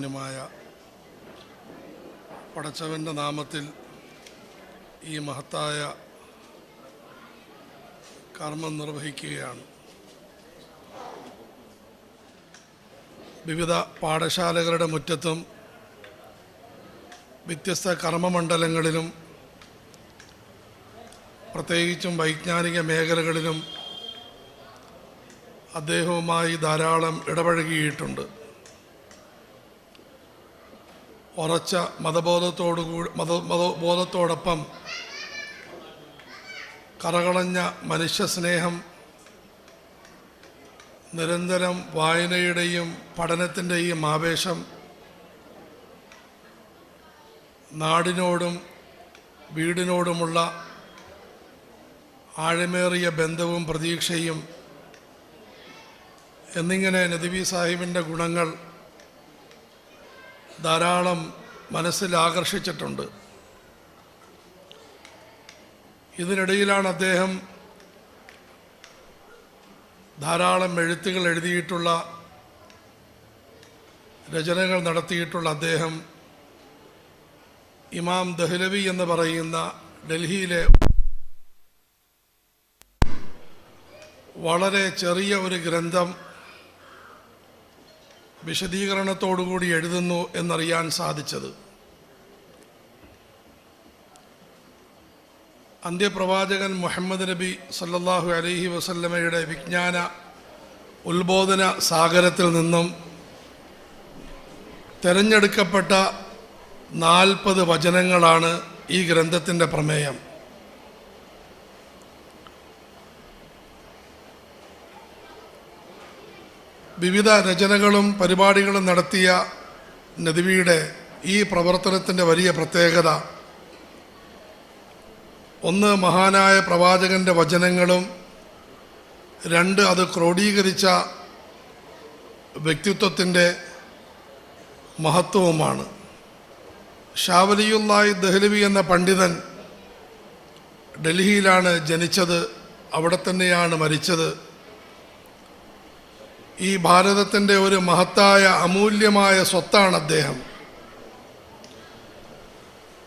കാരുണ്യവാനുമായ പടച്ചവന്റെ നാമത്തിൽ ഈ മഹത്തായ കർമ്മം നിർവഹിക്കുകയാണ്. വിവിധ പാഠശാലകളുടെ മുറ്റത്തും വ്യത്യസ്ത കർമ്മമണ്ഡലങ്ങളിലും പ്രത്യേകിച്ചും വൈജ്ഞാനിക മേഖലകളിലും അദ്ദേഹവുമായി ധാരാളം ഇടപഴകിയിട്ടുണ്ട്. ഉറച്ച മതബോധത്തോടുകൂടി മത മതബോധത്തോടൊപ്പം കറകളഞ്ഞ മനുഷ്യസ്നേഹം നിരന്തരം വായനയുടെയും പഠനത്തിന്റെയും ആവേശം നാടിനോടും വീടിനോടുമുള്ള ആഴമേറിയ ബന്ധവും പ്രതീക്ഷയും എന്നിങ്ങനെ നദിബി സാഹിബിന്റെ ഗുണങ്ങൾ ധാരാളം മനസ്സിൽ ആകർഷിച്ചിട്ടുണ്ട്. ഇതിനിടയിലാണ് അദ്ദേഹം ധാരാളം എഴുത്തുകൾ എഴുതിയിട്ടുള്ള രചനകൾ നടത്തിയിട്ടുള്ള അദ്ദേഹം ഇമാം ദഹ്ലവി എന്ന് പറയുന്ന ഡൽഹിയിലെ വളരെ ചെറിയ ഒരു ഗ്രന്ഥം വിശദീകരണത്തോടുകൂടി എഴുതുന്നു എന്നറിയാൻ സാധിച്ചത്. അന്ത്യപ്രവാചകൻ മുഹമ്മദ് നബി സല്ലാഹു അലഹി വസല്ലമയുടെ വിജ്ഞാന ഉത്ബോധന സാഗരത്തിൽ നിന്നും തിരഞ്ഞെടുക്കപ്പെട്ട നാൽപ്പത് വചനങ്ങളാണ് ഈ ഗ്രന്ഥത്തിന്റെ പ്രമേയം. വിവിധ രചനകളും പരിപാടികളും നടത്തിയ നദിവിയുടെ ഈ പ്രവർത്തനത്തിന്റെ വലിയ പ്രത്യേകത ഒന്ന് മഹാനായ പ്രവാചകന്റെ വചനങ്ങളും രണ്ട് അത് ക്രോഡീകരിച്ച വ്യക്തിത്വത്തിന്റെ മഹത്വവുമാണ്. ഷാവലിയുല്ലായി ദഹ്ലവി എന്ന പണ്ഡിതൻ ഡൽഹിയിലാണ് ജനിച്ചത് അവിടെ തന്നെയാണ് മരിച്ചത്. ഈ ഭാരതത്തിന്റെ ഒരു മഹത്തായ അമൂല്യമായ സ്വത്താണ് അദ്ദേഹം.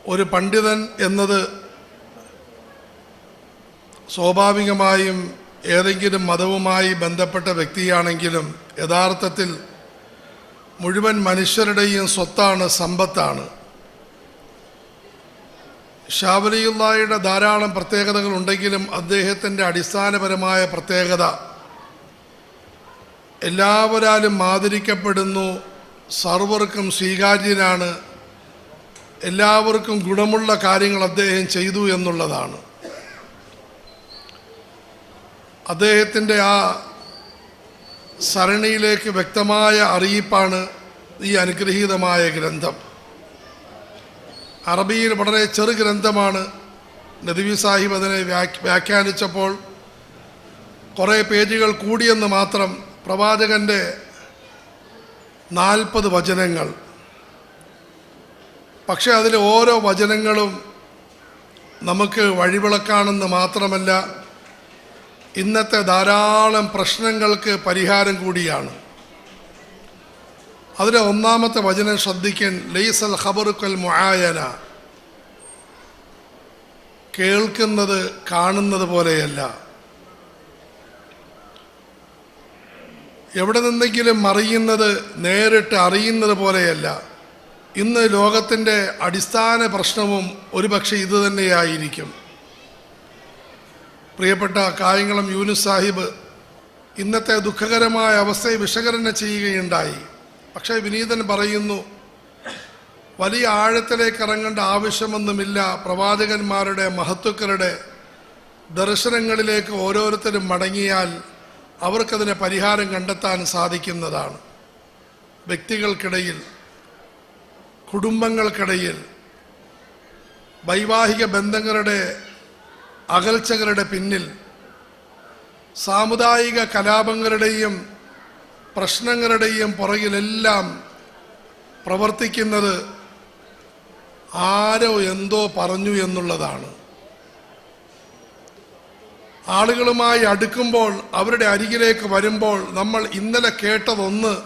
ഒരു പണ്ഡിതൻ എന്നത് സ്വാഭാവികമായും ഏതെങ്കിലും മതവുമായി ബന്ധപ്പെട്ട വ്യക്തിയാണെങ്കിലും യഥാർത്ഥത്തിൽ മുഴുവൻ മനുഷ്യരുടെയും സ്വത്താണ് സമ്പത്താണ്. ഷാവലിയുള്ളായുടെ ധാരാളം പ്രത്യേകതകൾ ഉണ്ടെങ്കിലും അദ്ദേഹത്തിന്റെ അടിസ്ഥാനപരമായ പ്രത്യേകത എല്ലാവരാലും ആദരിക്കപ്പെടുന്നു. സർവർക്കും സ്വീകാര്യനാണ്. എല്ലാവർക്കും ഗുണമുള്ള കാര്യങ്ങൾ അദ്ദേഹം ചെയ്തു എന്നുള്ളതാണ്. അദ്ദേഹത്തിന്റെ ആ സരണിയിലേക്ക് വ്യക്തമായ അറിയിപ്പാണ് ഈ അനുഗ്രഹീതമായ ഗ്രന്ഥം. അറബിയിൽ വളരെ ചെറു ഗ്രന്ഥമാണ്. നദിവി സാഹിബ് അതിനെ വ്യാഖ്യാനിച്ചപ്പോൾ കുറേ പേജുകൾ കൂടിയെന്ന് മാത്രം പ്രവാചകന്റെ നാൽപ്പത് വചനങ്ങൾ. പക്ഷേ അതിലെ ഓരോ വചനങ്ങളും നമുക്ക് വഴിവിളക്കാണെന്ന് മാത്രമല്ല ഇന്നത്തെ ധാരാളം പ്രശ്നങ്ങൾക്ക് പരിഹാരം കൂടിയാണ്. അതിലെ ഒന്നാമത്തെ വചനം ശ്രദ്ധിക്കാൻ ലൈസൽ ഖബറുക്കൽ മുആയന. കേൾക്കുന്നത് കാണുന്നത് പോലെയല്ല. എവിടെ നിന്നെങ്കിലും അറിയുന്നത് നേരിട്ട് അറിയുന്നത് പോലെയല്ല. ഇന്ന് ലോകത്തിന്റെ അടിസ്ഥാന പ്രശ്നവും ഒരുപക്ഷെ ഇത് തന്നെയായിരിക്കും. പ്രിയപ്പെട്ട കായംകുളം യൂനുസ് സാഹിബ് ഇന്നത്തെ ദുഃഖകരമായ അവസ്ഥയെ വിശകലനം ചെയ്യുകയുണ്ടായി. പക്ഷേ വിനീതൻ പറയുന്നു വലിയ ആഴത്തിലേക്ക് ഇറങ്ങേണ്ട ആവശ്യമൊന്നുമില്ല. പ്രവാചകന്മാരുടെ മഹത്വക്കളുടെ ദർശനങ്ങളിലേക്ക് ഓരോരുത്തരും മടങ്ങിയാൽ അവർക്കതിന് പരിഹാരം കണ്ടെത്താൻ സാധിക്കുന്നതാണ്. വ്യക്തികൾക്കിടയിൽ കുടുംബങ്ങൾക്കിടയിൽ വൈവാഹിക ബന്ധങ്ങളുടെ അകൽച്ചകളുടെ പിന്നിൽ സാമുദായിക കലാപങ്ങളുടെയും പ്രശ്നങ്ങളുടെയും പുറകിലെല്ലാം പ്രവർത്തിക്കുന്നത് ആരോ എന്തോ പറഞ്ഞു എന്നുള്ളതാണ്. ആളുകളുമായി അടുക്കുമ്പോൾ അവരുടെ അരികിലേക്ക് വരുമ്പോൾ നമ്മൾ ഇന്നലെ കേട്ടതൊന്ന്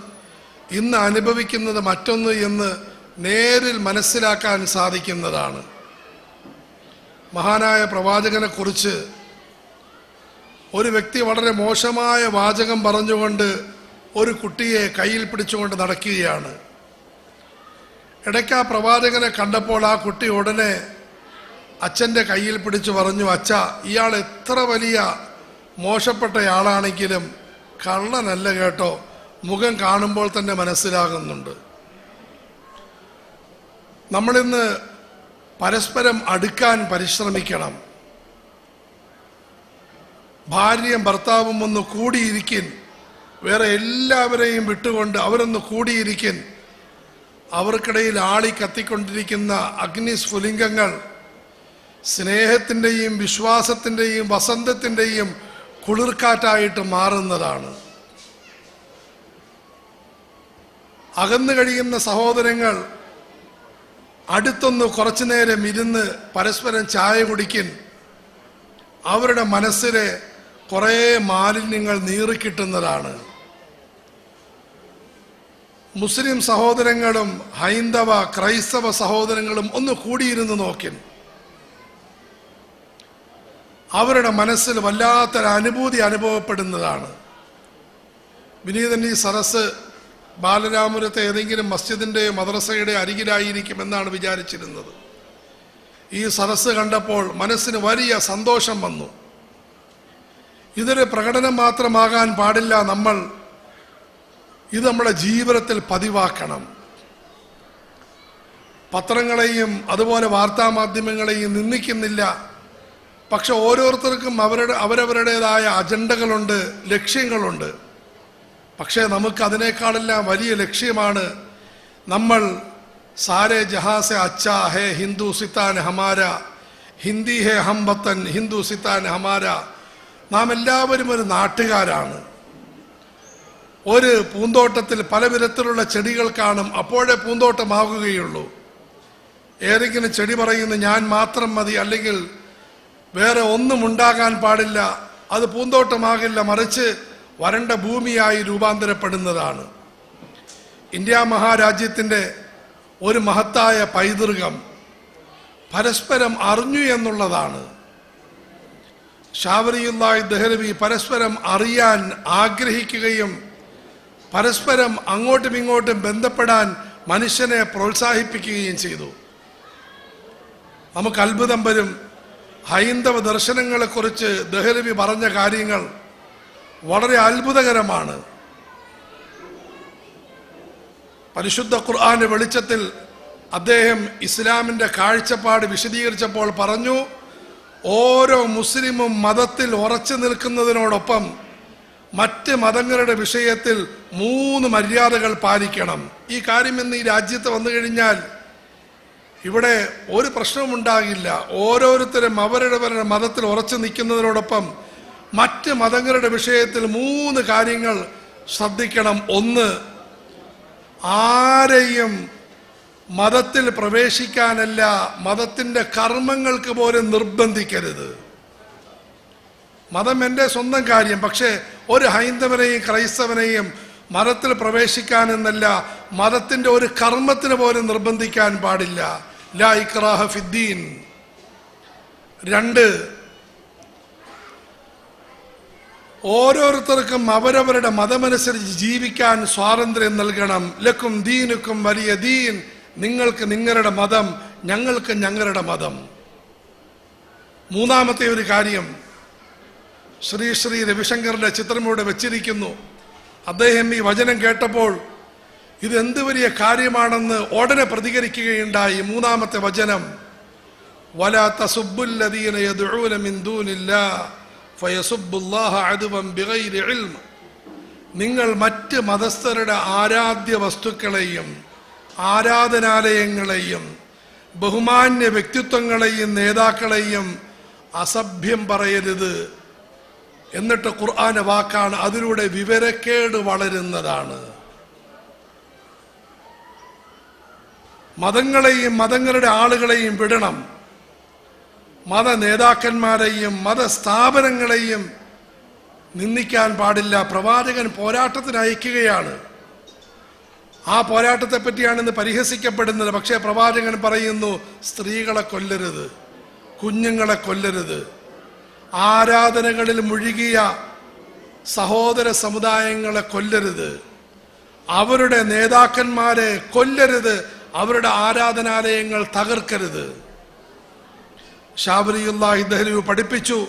ഇന്ന് അനുഭവിക്കുന്നത് മറ്റൊന്ന് എന്ന് നേരിൽ മനസ്സിലാക്കാൻ സാധിക്കുന്നതാണ്. മഹാനായ പ്രവാചകനെക്കുറിച്ച് ഒരു വ്യക്തി വളരെ മോശമായ വാചകം പറഞ്ഞുകൊണ്ട് ഒരു കുട്ടിയെ കയ്യിൽ പിടിച്ചുകൊണ്ട് നടക്കുകയാണ്. ഇടയ്ക്ക് ആ പ്രവാചകനെ കണ്ടപ്പോൾ ആ കുട്ടി ഉടനെ അച്ഛന്റെ കയ്യിൽ പിടിച്ച് പറഞ്ഞു അച്ഛ ഇയാൾ എത്ര വലിയ മോശപ്പെട്ടയാളാണെങ്കിലും കള്ളനല്ല കേട്ടോ. മുഖം കാണുമ്പോൾ തന്നെ മനസ്സിലാകുന്നുണ്ട്. നമ്മളിന്ന് പരസ്പരം അടുക്കാൻ പരിശ്രമിക്കണം. ഭാര്യയും ഭർത്താവും ഒന്ന് കൂടിയിരിക്കിൻ. വേറെ എല്ലാവരെയും വിട്ടുകൊണ്ട് അവരൊന്ന് കൂടിയിരിക്കിൻ. അവർക്കിടയിൽ ആളി കത്തിക്കൊണ്ടിരിക്കുന്ന അഗ്നിസ്ഫുലിംഗങ്ങൾ സ്നേഹത്തിന്റെയും വിശ്വാസത്തിന്റെയും വസന്തത്തിന്റെയും കുളിർക്കാറ്റായിട്ട് മാറുന്നതാണ്. അകന്നു കഴിയുന്ന സഹോദരങ്ങൾ അടുത്തൊന്ന് കുറച്ചു നേരം ഇരുന്ന് പരസ്പരം ചായ കുടിക്കിൻ അവരുടെ മനസ്സിലെ കുറേ മാലിന്യങ്ങൾ നീറിക്കിട്ടുന്നതാണ്. മുസ്ലിം സഹോദരങ്ങളും ഹൈന്ദവ ക്രൈസ്തവ സഹോദരങ്ങളും ഒന്ന് കൂടിയിരുന്ന് നോക്കിൻ അവരുടെ മനസ്സിൽ വല്ലാത്തൊരു അനുഭൂതി അനുഭവപ്പെടുന്നതാണ്. വിനീതൻ ഈ സരസ് ബാലരാമപുരത്തെ ഏതെങ്കിലും മസ്ജിദിന്റെ മദ്രസയുടെ അരികിലായിരിക്കും എന്നാണ് വിചാരിച്ചിരുന്നത്. ഈ സരസ് കണ്ടപ്പോൾ മനസ്സിന് വലിയ സന്തോഷം വന്നു. ഇതൊരു പ്രകടനം മാത്രമാകാൻ പാടില്ല നമ്മൾ ഇത് നമ്മുടെ ജീവിതത്തിൽ പതിവാക്കണം. പത്രങ്ങളെയും അതുപോലെ വാർത്താമാധ്യമങ്ങളെയും നിന്ദിക്കുന്നില്ല. പക്ഷെ ഓരോരുത്തർക്കും അവരുടെ അവരവരുടേതായ അജണ്ടകളുണ്ട് ലക്ഷ്യങ്ങളുണ്ട്. പക്ഷേ നമുക്ക് അതിനേക്കാളെല്ലാം വലിയ ലക്ഷ്യമാണ് നമ്മൾ സാരേ ജഹാസെ അച്ഛാ ഹേ ഹിന്ദു സിത്താൻ ഹമാര ഹിന്ദി ഹേ ഹംബത്തൻ ഹിന്ദു സിത്താൻ ഹമാര. നാം എല്ലാവരും ഒരു നാട്ടുകാരാണ്. ഒരു പൂന്തോട്ടത്തിൽ പല വിധത്തിലുള്ള ചെടികൾ കാണും അപ്പോഴേ പൂന്തോട്ടമാകുകയുള്ളൂ ഏതെങ്കിലും ചെടി പറയുന്നു ഞാൻ മാത്രം മതി അല്ലെങ്കിൽ വേറെ ഒന്നും ഉണ്ടാകാൻ പാടില്ല. അത് പൂന്തോട്ടമാകില്ല. മറിച്ച് വരണ്ട ഭൂമിയായി രൂപാന്തരപ്പെടുന്നതാണ്. ഇന്ത്യ മഹാരാജ്യത്തിന്റെ ഒരു മഹത്തായ പൈതൃകം പരസ്പരം അറിഞ്ഞു എന്നുള്ളതാണ്. ഷാവറിയുള്ളായി ദഹലവി പരസ്പരം അറിയാൻ ആഗ്രഹിക്കുകയും പരസ്പരം അങ്ങോട്ടും ഇങ്ങോട്ടും ബന്ധപ്പെടാൻ മനുഷ്യനെ പ്രോത്സാഹിപ്പിക്കുകയും ചെയ്തു. നമുക്ക് അത്ഭുതം വരും. ഹൈന്ദവ ദർശനങ്ങളെക്കുറിച്ച് ദഹലവി പറഞ്ഞ കാര്യങ്ങൾ വളരെ അത്ഭുതകരമാണ്. പരിശുദ്ധ ഖുർആാന്റെ വെളിച്ചത്തിൽ അദ്ദേഹം ഇസ്ലാമിന്റെ കാഴ്ചപ്പാട് വിശദീകരിച്ചപ്പോൾ പറഞ്ഞു ഓരോ മുസ്ലിമും മതത്തിൽ ഉറച്ചു നിൽക്കുന്നതിനോടൊപ്പം മറ്റ് മതങ്ങളുടെ വിഷയത്തിൽ മൂന്ന് മര്യാദകൾ പാലിക്കണം. ഈ കാര്യം ഇന്ന് ഈ രാജ്യത്ത് വന്നു കഴിഞ്ഞാൽ ഇവിടെ ഒരു പ്രശ്നവും ഉണ്ടാകില്ല. ഓരോരുത്തരും അവരുടെ മതത്തിൽ ഉറച്ചു നിൽക്കുന്നതിനോടൊപ്പം മറ്റ് മതങ്ങളുടെ വിഷയത്തിൽ മൂന്ന് കാര്യങ്ങൾ ശ്രദ്ധിക്കണം. ഒന്ന് ആരെയും മതത്തിൽ പ്രവേശിക്കാനല്ല മതത്തിന്റെ കർമ്മങ്ങൾക്ക് പോലും നിർബന്ധിക്കരുത്. മതം എന്റെ സ്വന്തം കാര്യം പക്ഷേ ഒരു ഹൈന്ദവനെയും ക്രൈസ്തവനെയും മതത്തിൽ പ്രവേശിക്കാൻ എന്നല്ല മതത്തിന്റെ ഒരു കർമ്മത്തിന് പോലും നിർബന്ധിക്കാൻ പാടില്ല. ലാ ഫിദ്ദീൻ. രണ്ട് ഓരോരുത്തർക്കും അവരവരുടെ മതമനുസരിച്ച് ജീവിക്കാൻ സ്വാതന്ത്ര്യം നൽകണം. ലക്കും ദീനുക്കും വലിയ ദീൻ. നിങ്ങൾക്ക് നിങ്ങളുടെ മതം ഞങ്ങൾക്ക് ഞങ്ങളുടെ മതം. മൂന്നാമത്തെ ഒരു കാര്യം ശ്രീ ശ്രീ രവിശങ്കറിന്റെ ചിത്രം ഇവിടെ വെച്ചിരിക്കുന്നു. അദ്ദേഹം ഈ വചനം കേട്ടപ്പോൾ ഇത് എന്ത് വലിയ കാര്യമാണെന്ന് ഉടനെ പ്രതികരിക്കുകയുണ്ടായി. മൂന്നാമത്തെ വചനം മിൻ ബിഗൈരി നിങ്ങൾ മറ്റ് മതസ്ഥരുടെ ആരാധ്യ വസ്തുക്കളെയും ആരാധനാലയങ്ങളെയും ബഹുമാന്യ വ്യക്തിത്വങ്ങളെയും നേതാക്കളെയും അസഭ്യം പറയരുത്. എന്നിട്ട് ഖുർആാന വാക്കാണ് അതിലൂടെ വിവരക്കേട് വളരുന്നതാണ്. മതങ്ങളെയും മതങ്ങളുടെ ആളുകളെയും വിടണം. മത നേതാക്കന്മാരെയും മതസ്ഥാപനങ്ങളെയും നിന്ദിക്കാൻ പാടില്ല. പ്രവാചകൻ പോരാട്ടത്തിന് അയക്കുകയാണ്. ആ പോരാട്ടത്തെ പറ്റിയാണ് ഇന്ന് പരിഹസിക്കപ്പെടുന്നത്. പക്ഷേ പ്രവാചകൻ പറയുന്നു സ്ത്രീകളെ കൊല്ലരുത് കുഞ്ഞുങ്ങളെ കൊല്ലരുത്. ആരാധനകളിൽ മുഴുകിയ സഹോദര സമുദായങ്ങളെ കൊല്ലരുത്. അവരുടെ നേതാക്കന്മാരെ കൊല്ലരുത്. അവരുടെ ആരാധനാലയങ്ങൾ തകർക്കരുത്. ഷാബരിയുല്ലാഹി ദഹ്ലു പഠിപ്പിച്ചു.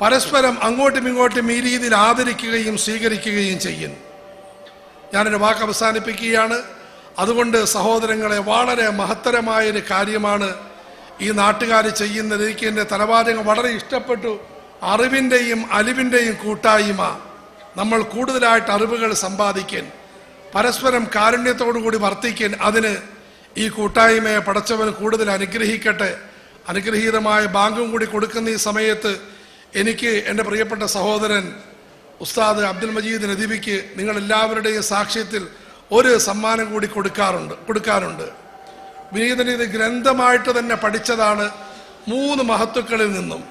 പരസ്പരം അങ്ങോട്ടും ഇങ്ങോട്ടും ഈ രീതിയിൽ ആദരിക്കുകയും സ്വീകരിക്കുകയും ചെയ്യും. ഞാനൊരു വാക്ക് അവസാനിപ്പിക്കുകയാണ്. അതുകൊണ്ട് സഹോദരങ്ങളെ വളരെ മഹത്തരമായൊരു കാര്യമാണ് ഈ നാട്ടുകാർ ചെയ്യുന്നത് എനിക്ക് എന്റെ തലവാചകം വളരെ ഇഷ്ടപ്പെട്ടു. അറിവിന്റെയും അലിവിന്റെയും കൂട്ടായ്മ. നമ്മൾ കൂടുതലായിട്ട് അറിവുകൾ സമ്പാദിക്കാൻ പരസ്പരം കാരുണ്യത്തോടുകൂടി വർത്തിക്കാൻ അതിന് ഈ കൂട്ടായ്മയെ പടച്ചവൻ കൂടുതൽ അനുഗ്രഹിക്കട്ടെ. അനുഗ്രഹീതമായ ബാങ്കും കൂടി കൊടുക്കുന്ന ഈ സമയത്ത് എനിക്ക് എന്റെ പ്രിയപ്പെട്ട സഹോദരൻ ഉസ്താദ് അബ്ദുൽ മജീദ് നദീബിക്ക് നിങ്ങൾ എല്ലാവരുടെയും സാക്ഷ്യത്തിൽ ഒരു സമ്മാനം കൂടി കൊടുക്കാറുണ്ട് കൊടുക്കാറുണ്ട്. വിനീതൻ ഇത് ഗ്രന്ഥമായിട്ട് തന്നെ പഠിച്ചതാണ് മൂന്ന് മഹത്തുക്കളിൽ നിന്നും.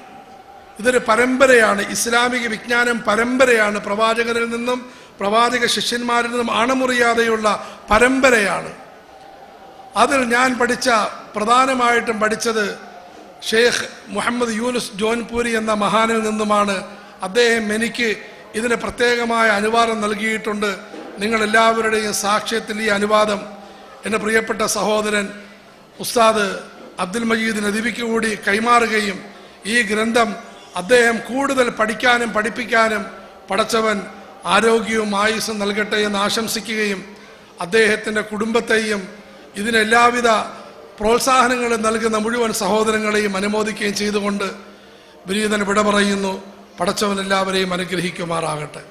ഇതൊരു പരമ്പരയാണ്. ഇസ്ലാമിക വിജ്ഞാനം പരമ്പരയാണ് പ്രവാചകരിൽ നിന്നും പ്രവാചക ശിഷ്യന്മാരിൽ നിന്നും അണമുറിയാതെയുള്ള പരമ്പരയാണ്. അതിൽ ഞാൻ പഠിച്ച പ്രധാനമായിട്ടും പഠിച്ചത് ഷെയ്ഖ് മുഹമ്മദ് യൂനുസ് ജോൻപൂരി എന്ന മഹാനിൽ നിന്നുമാണ്. അദ്ദേഹം എനിക്ക് ഇതിന് പ്രത്യേകമായ അനുവാദം നൽകിയിട്ടുണ്ട്. നിങ്ങളെല്ലാവരുടെയും സാക്ഷ്യത്തിൽ ഈ അനുവാദം. എന്റെ പ്രിയപ്പെട്ട സഹോദരൻ ഉസ്താദ് അബ്ദുൽ മജീദ് നദിബിക്ക് കൂടി കൈമാറുകയും ഈ ഗ്രന്ഥം അദ്ദേഹം കൂടുതൽ പഠിക്കാനും പഠിപ്പിക്കാനും പഠിച്ചവൻ ആരോഗ്യവും ആയുസ്സും നൽകട്ടെ എന്ന് ആശംസിക്കുകയും അദ്ദേഹത്തിന്റെ കുടുംബത്തെയും ഇതിനെല്ലാവിധ പ്രോത്സാഹനങ്ങളും നൽകുന്ന മുഴുവൻ സഹോദരങ്ങളെയും അനുമോദിക്കുകയും ചെയ്തുകൊണ്ട് വിനീതൻ വിട പറയുന്നു. പടച്ചവൻ എല്ലാവരെയും അനുഗ്രഹിക്കുമാറാകട്ടെ.